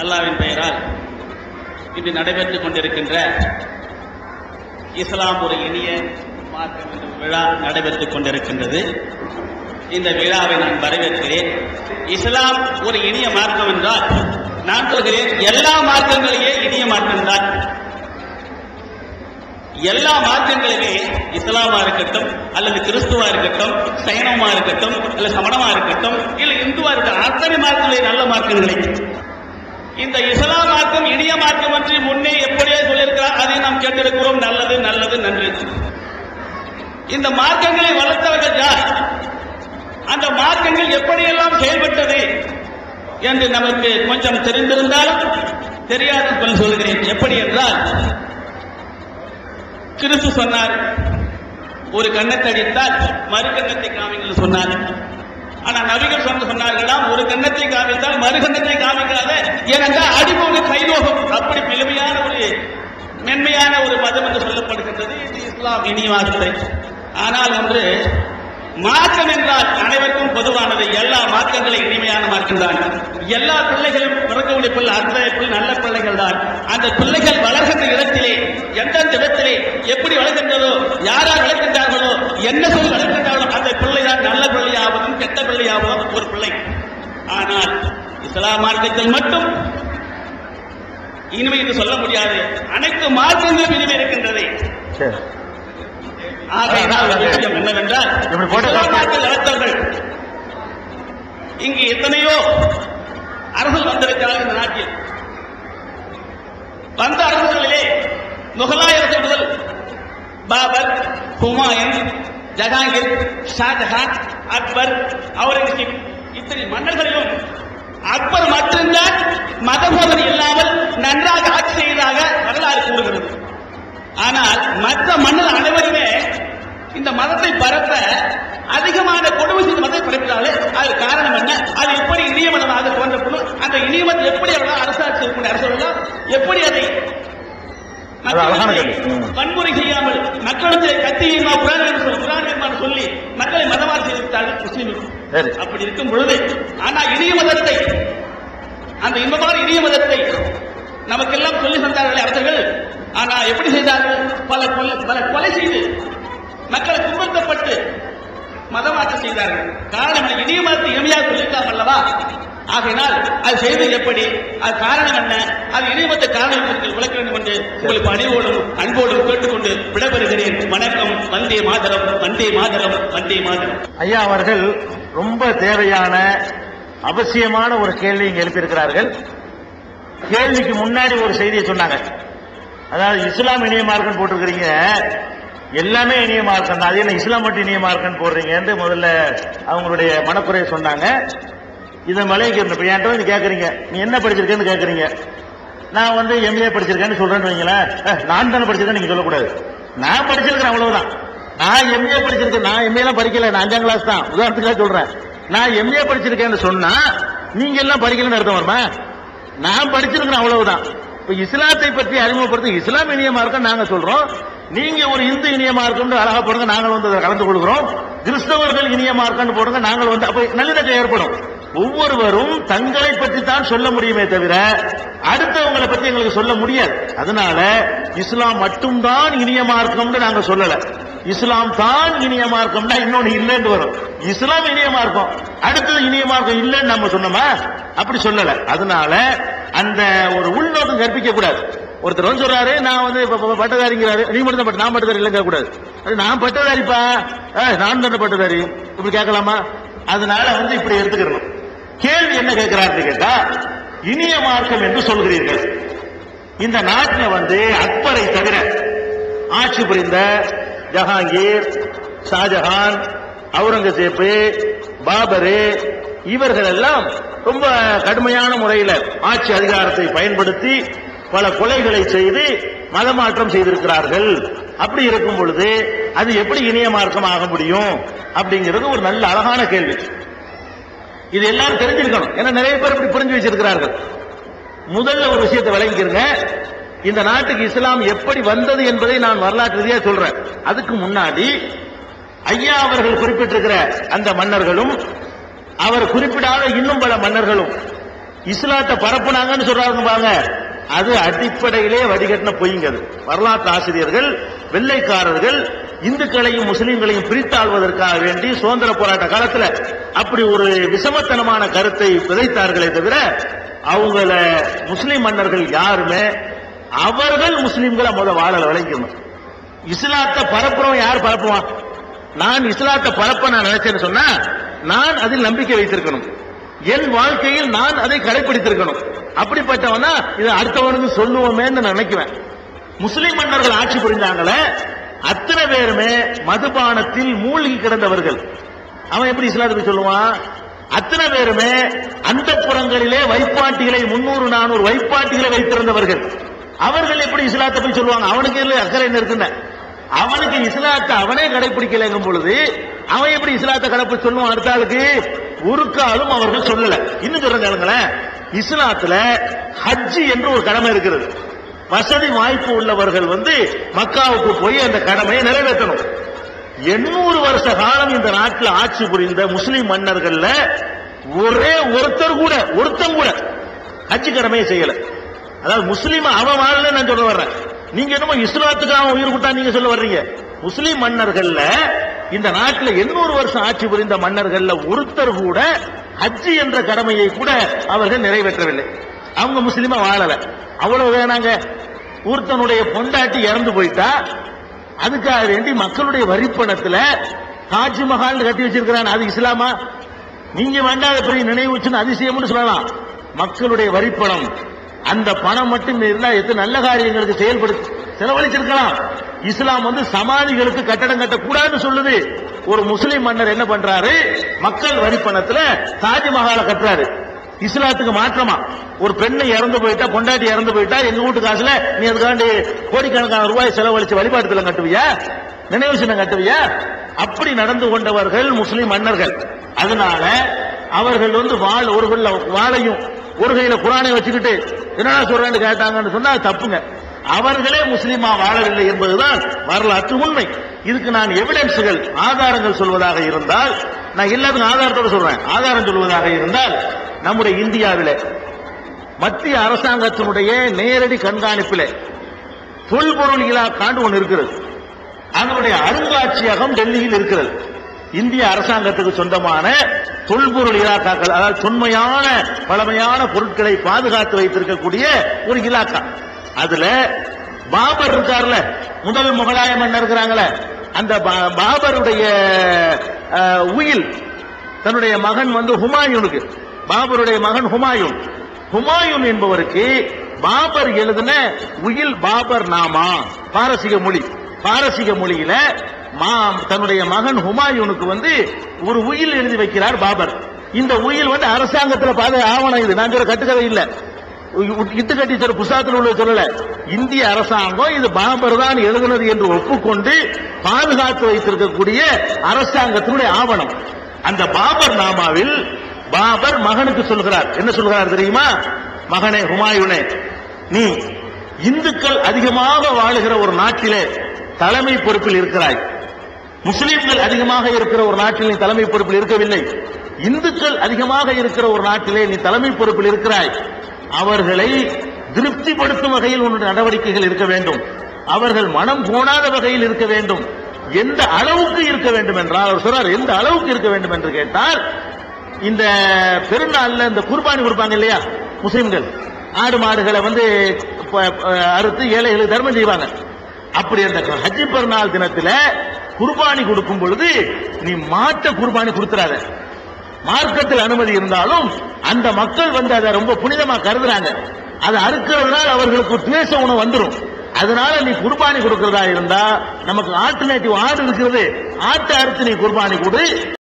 அல்லாவின் பெயரால் இன்று நடைபெற்றுக் கொண்டிருக்கின்ற இஸ்லாம் ஒரு இனிய மார்க்கம் என்ற விழா நடைபெற்றுக் கொண்டிருக்கின்றது. இந்த விழாவை நான் வரவேற்கிறேன். இஸ்லாம் ஒரு இனிய மார்க்கம் என்றால் நான் சொல்கிறேன் எல்லா மார்க்கங்களையே இனிய மார்க்கம்தான் எல்லா மார்க்கங்களிலே இஸ்லாமா இருக்கட்டும் அல்லது கிறிஸ்துவா இருக்கட்டும் சைனமா இருக்கட்டும் அல்ல சமணமா இருக்கட்டும் இல்ல இந்துவா இருக்கட்டும் அத்தனை மார்க்கங்களே நல்ல மார்க்கங்களே இந்த இஸ்லாம் மார்க்கம் இனிய மார்க்கம் என்று முன்னே எப்படியே சொல்லியிருக்கிறார். அதை நாம் கேட்டிருக்கிறோம். நல்லது நல்லது நன்றி. இந்த மார்க்கங்களை வளர்த்தவர்கள் யார்? அந்த மார்க்கங்கள் எப்படியெல்லாம் செயல்பட்டது என்று நமக்கு கொஞ்சம் தெரிந்திருந்தால் தெரியாது சொல்கிறேன். எப்படி என்றால் கிறிஸ்து சொன்னார் ஒரு கண்ணத்தை அடித்தால் மறு கண்ணத்தை காமிங்கள் சொன்னார். ஆனா நபிகள் சொன்ன சொன்னார்களாம் ஒரு கண்ணத்தை காமித்தால் மறு கண்ணத்தை காமிக்காத. ஏனென்றால் அடிபோன கைலோகம். அப்படி எளிமையான ஒரு மென்மையான ஒரு மதம் என்று சொல்லப்படுகின்றது. இது இஸ்லாம் இனி வார்த்தை. ஆனால் ஒன்று மார்க்கம் என்றால் அனைவருக்கும் பொதுவானது. எல்லா மார்க்கங்களும் இனிமையான மார்க்கம் தான் எல்லா பிள்ளைகளும் பிறக்கக்கூடிய பிள்ளை அந்த நல்ல பிள்ளைகள் தான் அந்த பிள்ளைகள் வளர்கின்ற இடத்திலே எந்தெந்த இடத்திலே எப்படி வளர்கின்றதோ யாரால் வளர்க்கின்றார்களோ என்ன சொல்லி வளர்க்கின்ற நல்ல பிள்ளையாவதும் கெட்ட பிள்ளையாவதும் ஒரு பிள்ளை. ஆனால் இஸ்லாம் மார்க்கத்தில் மட்டும் இனிமை என்று சொல்ல முடியாது. அனைத்து மார்க்கங்களும் இனிமை இருக்கின்றது. விஷயம் என்னவென்றால் வளர்த்தவர்கள் இங்கு எத்தனையோ அரசல் வந்திருக்கிறார்கள் இந்த நாட்டில். வந்த அரசுகளிலே முகலாய அரசு முதல் பாபர் ஹுமாயூன் ஜஹாங்கீர் ஷாஜஹான் அக்பர் அவுரங்கசீப். இத்தனை மன்னர்களிலும் அக்பர் மட்டும்தான் மதபோதனை இல்லாமல் நன்றாக ஆட்சி செய்ததாக வரலாறு கூறுகிறது. ஆனால் மற்ற மன்னர் அனைவருமே இந்த மதத்தை பரப்ப அதிகமான கொடுமை செய்த மதத்தை பரப்பினாலே அது காரணம் என்ன? அது எப்படி இனிய மதமாக தோன்றப்படும்? அந்த இனிய மதம் எப்படி அவர்கள் அரசாட்சி இருக்கக்கூடிய அரசர்கள் எப்படி அதை. வன்முறை செய்யாமல் மக்களுக்கு கத்தியமா புராணம் புராணம் சொல்லி மக்களை மதவாதி செய்திருக்கிறார்கள் முஸ்லிம்கள். அப்படி இருக்கும் பொழுது ஆனா இனிய மதத்தை அந்த இன்பமான இனிய மதத்தை நமக்கெல்லாம் சொல்லி தந்தார்களே அரசர்கள் ஆனா எப்படி செய்தார்கள்? பல கொலை பல கொலை செய்து மக்களை துன்புறுத்தப்பட்டு செய்தார்கள். காரணம் இதே இனிய மதத்தை இனிமையாக அல்லவா? ஆகையினால் அது செய்தது எப்படி? அது காரணம் என்ன? அது இனிமத்த காரணம் விளக்க வேண்டும் என்று உங்களுக்கு அணிவோடும் அன்போடும் கேட்டுக்கொண்டு விடைபெறுகிறேன். வணக்கம். வந்தே மாதரம். வந்தே மாதரம். வந்தே மாதரம். ஐயா அவர்கள் ரொம்ப தேவையான அவசியமான ஒரு கேள்வி இங்க எழுப்பியிருக்கிறார்கள். கேள்விக்கு முன்னாடி ஒரு செய்தியை சொன்னாங்க. அதாவது இஸ்லாம் இணையமார்கள் போட்டிருக்கிறீங்க. எல்லாமே இனிய மார்க்கம் தான் அது என்ன இஸ்லாம் மட்டும் இனிய மார்க்கம் போடுறீங்கன்னு முதல்ல அவங்களுடைய மனக்குறையை சொன்னாங்க. இதை மலைக்கு இப்ப என்கிட்ட வந்து கேட்குறீங்க நீ என்ன படிச்சிருக்கேன்னு கேட்குறீங்க நான் வந்து எம்ஏ படிச்சிருக்கேன்னு சொல்கிறேன்னு வைங்களேன். நான் தானே படிச்சிருக்கேன் நீங்கள் சொல்லக்கூடாது. நான் படிச்சிருக்கிறேன் அவ்வளவுதான். நான் எம்ஏ படிச்சிருக்கேன். நான் எம்ஏலாம் படிக்கல. நான் அஞ்சாம் கிளாஸ் தான். உதாரணத்துக்காக சொல்கிறேன் நான் எம்ஏ படிச்சிருக்கேன்னு சொன்னால் நீங்க எல்லாம் படிக்கலன்னு அர்த்தம் வருமா? நான் படிச்சிருக்கிறேன் அவ்வளவுதான். இப்போ இஸ்லாத்தை பற்றி அறிமுகப்படுத்தி இஸ்லாம் இனியமாக மார்க்கம் நாங்கள் சொல்கிறோம் நீங்க ஒரு இந்து இனிய மார்க்கம் அழகா போடுங்க நாங்கள் வந்து அதில் கலந்து கொள்கிறோம். கிறிஸ்தவர்கள் இனிய மார்க்கம் போடுங்க நாங்கள் வந்து அப்ப நல்லிணக்கம் ஏற்படும். ஒவ்வொருவரும் தங்களை பற்றி தான் சொல்ல முடியுமே தவிர அடுத்தவங்களை பத்தி எங்களுக்கு சொல்ல முடியாது. அதனால இஸ்லாம் மட்டும்தான் இனிய மார்க்கம்னு நாங்க சொல்லல. இஸ்லாம் தான் இனிய மார்க்கம்னா இன்னொன்னு இல்லைன்னு வரும். இஸ்லாம் இனிய மார்க்கம் அடுத்தது இனிய மார்க்கம் இல்லைன்னு நம்ம சொன்னோமா? அப்படி சொல்லல. அதனால அந்த ஒரு உள்நோக்கம் கற்பிக்க கூடாது. ஒருத்தர் வந்து சொல்றாரு நான் வந்து பட்டதாரிங்கிறாரு. நீ மட்டும் தான் பட்ட நான் பட்டதாரி இல்லைங்க கூடாது. அது நான் பட்டதாரிப்பா? நான் தானே பட்டதாரி. இப்படி கேட்கலாமா? அதனால வந்து இப்படி எடுத்துக்கிறோம் கேள்வி என்ன கேட்கிறாரு கேட்டா இனிய மார்க்கம் என்று சொல்கிறீர்கள். இந்த நாட்டில் வந்து அக்பரை தவிர ஆட்சி புரிந்த ஜஹாங்கீர் ஷாஜஹான் அவுரங்கசீப் பாபரு இவர்கள் எல்லாம் ரொம்ப கடுமையான முறையில் ஆட்சி அதிகாரத்தை பயன்படுத்தி பல கொலைகளை செய்து மதமாற்றம் செய்திருக்கிறார்கள். அப்படி இருக்கும் பொழுது அது எப்படி இணைய மார்க்கம் ஆக முடியும் அப்படிங்கிறது ஒரு நல்ல அழகான கேள்வி. இது எல்லாரும் தெரிஞ்சிருக்கணும். ஏன்னா நிறைய பேர் இப்படி புரிஞ்சு வச்சிருக்கிறார்கள். முதல்ல ஒரு விஷயத்தை விளங்கிருங்க. இந்த நாட்டுக்கு இஸ்லாம் எப்படி வந்தது என்பதை நான் வரலாற்று ரீதியா சொல்றேன். அதுக்கு முன்னாடி ஐயா அவர்கள் குறிப்பிட்டிருக்கிற அந்த மன்னர்களும் அவர் குறிப்பிடாத இன்னும் பல மன்னர்களும் இஸ்லாத்தை பரப்புனாங்கன்னு சொல்றாங்க பாருங்க. அது அடிப்படையிலே வடிகட்டின பொய்ங்க அது. வரலாற்று ஆசிரியர்கள் வெள்ளைக்காரர்கள் இந்துக்களையும் முஸ்லீம்களையும் பிரித்தாள்வதற்காக வேண்டி சுதந்திர போராட்ட காலத்துல அப்படி ஒரு விஷமத்தனமான கருத்தை விதைத்தார்களே தவிர அவங்கள முஸ்லீம் மன்னர்கள் யாருமே அவர்கள் முஸ்லீம்களை முதல் வாழல விளைக்கணும் இஸ்லாத்தை பரப்புறவன் யார் பரப்புவான்? நான் இஸ்லாத்தை பரப்ப நான் நினைச்சேன்னு சொன்னா நான் அதில் நம்பிக்கை வைத்திருக்கணும். என் வாழ்க்கையில் நான் அதை கடைபிடித்திருக்கணும் அப்படிப்பட்டவனா இதை அடுத்தவனுக்கு சொல்லுவோமேன்னு நினைக்குவேன். முஸ்லிம் மன்னர்கள் ஆட்சி புரிஞ்சாங்களே அத்தனை பேருமே மதுபானத்தில் மூழ்கி கிடந்தவர்கள். அவன் எப்படி இஸ்லாத்தை சொல்லுவான்? அத்தனை பேருமே அந்த புறங்களிலே வைப்பாட்டிகளை முன்னூறு நானூறு வைப்பாட்டிகளை வைத்திருந்தவர்கள். அவர்கள் எப்படி இஸ்லாத்தை போய் சொல்லுவாங்க? அவனுக்கு இல்லை அக்கறை என்ன இருக்குன்னு அவனுக்கு இஸ்லாத்தை அவனே கடைபிடிக்கலைங்கும் பொழுது அவன் எப்படி இஸ்லாத்தை கடைப்பிடி சொல்லுவான் அடுத்த ஆளுக்கு? ஒரு காலம் அவர்கள் சொல்லல. இன்னும் சொல்றேன் இஸ்லாத்துல ஹஜ் என்று ஒரு கடமை இருக்கிறது. வசதி வாய்ப்பு உள்ளவர்கள் வந்து மக்காவுக்கு போய் அந்த கடமையை நிறைவேற்றணும். எண்ணூறு வருஷ காலம் இந்த நாட்டில் ஆட்சி புரிந்த முஸ்லிம் மன்னர்கள்ல ஒரே ஒருத்தர் கூட ஒருத்தம் கூட ஹஜ் கடமையை செய்யல. அதாவது முஸ்லீம் அவன் நான் சொல்ல வர்றேன். நீங்க என்னமோ இஸ்லாத்துக்கு அவன் உயிர் விட்டா நீங்க சொல்ல வர்றீங்க. முஸ்லீம் மன்னர்கள்ல இந்த நாட்டில் எண்ணூறு வருஷம் ஆட்சி புரிந்த மன்னர்கள்ல ஒருத்தர் கூட ஹஜ்ஜி என்ற கடமையை கூட அவர்கள் நிறைவேற்றவில்லை. அவங்க முஸ்லீமா வாழல. அவ்வளவு வேணாங்க. ஒருத்தனுடைய பொண்டாட்டி இறந்து போயிட்டா அதுக்காக வேண்டி மக்களுடைய வரிப்பணத்துல தாஜ்மஹால் கட்டி வச்சிருக்கிறான். அது இஸ்லாமா? நீங்க வேண்டாத பெரிய நினைவு வச்சுன்னு அதிசயம்னு சொல்லலாம். மக்களுடைய வரிப்பணம் அந்த பணம் மட்டும் இருந்தா எத்தனை நல்ல காரியங்களுக்கு செயல்படு செலவழிச்சிருக்கலாம். இஸ்லாம் வந்து சமாதிகளுக்கு கட்டடம் கட்டக்கூடாதுன்னு சொல்லுது. ஒரு முஸ்லிம் மன்னர் என்ன பண்றாரு? மக்கள் வரிப்பணத்துல தாஜ்மஹாலை கட்டுறாரு. இஸ்லாத்துக்கு மாற்றமா? ஒரு பெண்ணை இறந்து போயிட்டா பொண்டாட்டி இறந்து போயிட்டா எங்க வீட்டு காசுல நீ அதுக்காண்டி கோடிக்கணக்கான ரூபாய் செலவழிச்சு வழிபாட்டுல கட்டுவியா? நினைவு சின்னம் கட்டுவியா? அப்படி நடந்து கொண்டவர்கள் முஸ்லிம் மன்னர்கள். அதனால அவர்கள் வந்து வாழ் ஒரு வாழையும் ஒரு கையில குரானை வச்சுக்கிட்டு என்னடா சொல்றேன்னு கேட்டாங்கன்னு சொன்னா அது தப்புங்க. அவர்களே முஸ்லீமா வாழவில்லை என்பதுதான் வரலாற்று உண்மை. இதுக்கு நான் எவிடன்ஸுகள் ஆதாரங்கள் சொல்வதாக இருந்தால் நான் எல்லாத்துக்கும் ஆதாரத்தோட சொல்றேன். ஆதாரம் சொல்வதாக இருந்தால் நம்முடைய இந்தியாவிலே மத்திய அரசாங்கத்தினுடைய நேரடி கண்காணிப்பிலே தொல்பொருள் இலாக்காண்டு ஒன்று இருக்கிறது. அதனுடைய அருங்காட்சியகம் டெல்லியில் இருக்கிறது. இந்திய அரசாங்கத்துக்கு சொந்தமான தொல்பொருள் இலாக்காக்கள் அதாவது தொன்மையான பழமையான பொருட்களை பாதுகாத்து வைத்திருக்கக்கூடிய ஒரு இலாக்கா அதுல பாபர் இருக்கார்ல முதல் முகலாய மன்னர் இருக்கிறாங்களே அந்த பா- பாபருடைய உயில் தன்னுடைய மகன் வந்து ஹுமாயூனுக்கு பாபருடைய மகன் ஹுமாயூன். ஹுமாயூன் என்பவருக்கு பாபர் எழுதின உயில் பாபர் நாமா பாரசீக மொழி. பாரசீக மொழியில மா தன்னுடைய மகன் ஹுமாயூனுக்கு வந்து ஒரு உயில் எழுதி வைக்கிறார் பாபர். இந்த உயில் வந்து அரசாங்கத்தில் பாத ஆவணம் இது. நான் சொல்ற கட்டுக்கதை இல்லை. இட்டு கட்டி சொல்ற புஸ்தகத்தில் உள்ள சொல்லல. இந்திய அரசாங்கம் இது பாபர் தான் எழுதுனது என்று ஒப்புக்கொண்டு பாதுகாத்து வைத்திருக்கக்கூடிய அரசாங்கத்தினுடைய ஆவணம். அந்த பாபர் நாமாவில் பாபர் மகனுக்கு சொல்கிறார். என்ன சொல்கிறார் தெரியுமா? மகனே ஹுமாயூனே நீ இந்துக்கள் அதிகமாக வாழுகிற ஒரு நாட்டிலே தலைமை பொறுப்பில் இருக்கிறாய். முஸ்லிம்கள் அதிகமாக இருக்கிற ஒரு நாட்டில் நீ தலைமை பொறுப்பில் இருக்கவில்லை. இந்துக்கள் அதிகமாக இருக்கிற ஒரு நாட்டிலே நீ தலைமை பொறுப்பில் இருக்கிறாய். அவர்களை திருப்திப்படுத்தும் வகையில் உன்னுடைய நடவடிக்கைகள் இருக்க வேண்டும். அவர்கள் மனம் போனாத வகையில் இருக்க வேண்டும். எந்த அளவுக்கு இருக்க வேண்டும் என்றால் அவர் சொல்றார் எந்த அளவுக்கு இருக்க வேண்டும் என்று கேட்டால் இந்த பெருநாள்ல இந்த குர்பானி கொடுப்பாங்க இல்லையா? முஸ்லிம்கள். ஆடு மாடுகளை வந்து ப- அறுத்து ஏழைகளுக்கு தர்மம் செய்வாங்க. அப்படி அந்த ஹஜ்ஜி பெருநாள் தினத்துல குர்பானி கொடுக்கும் பொழுது நீ மாட்ட குர்பானி கொடுத்துறாத. மார்க்கத்தில் அனுமதி இருந்தாலும் அந்த மக்கள் வந்து அதை ரொம்ப புனிதமா கருதுறாங்க. அதை அறுக்கிறதுனால அவர்களுக்கு ஒரு உணவு வந்துடும் அதனால நீ குர்பானி கொடுக்கிறதா இருந்தா நமக்கு ஆல்டர்னேட்டிவ் ஆடு இருக்கிறது. ஆட்டை அறுத்து நீ குர்பானி கொடு.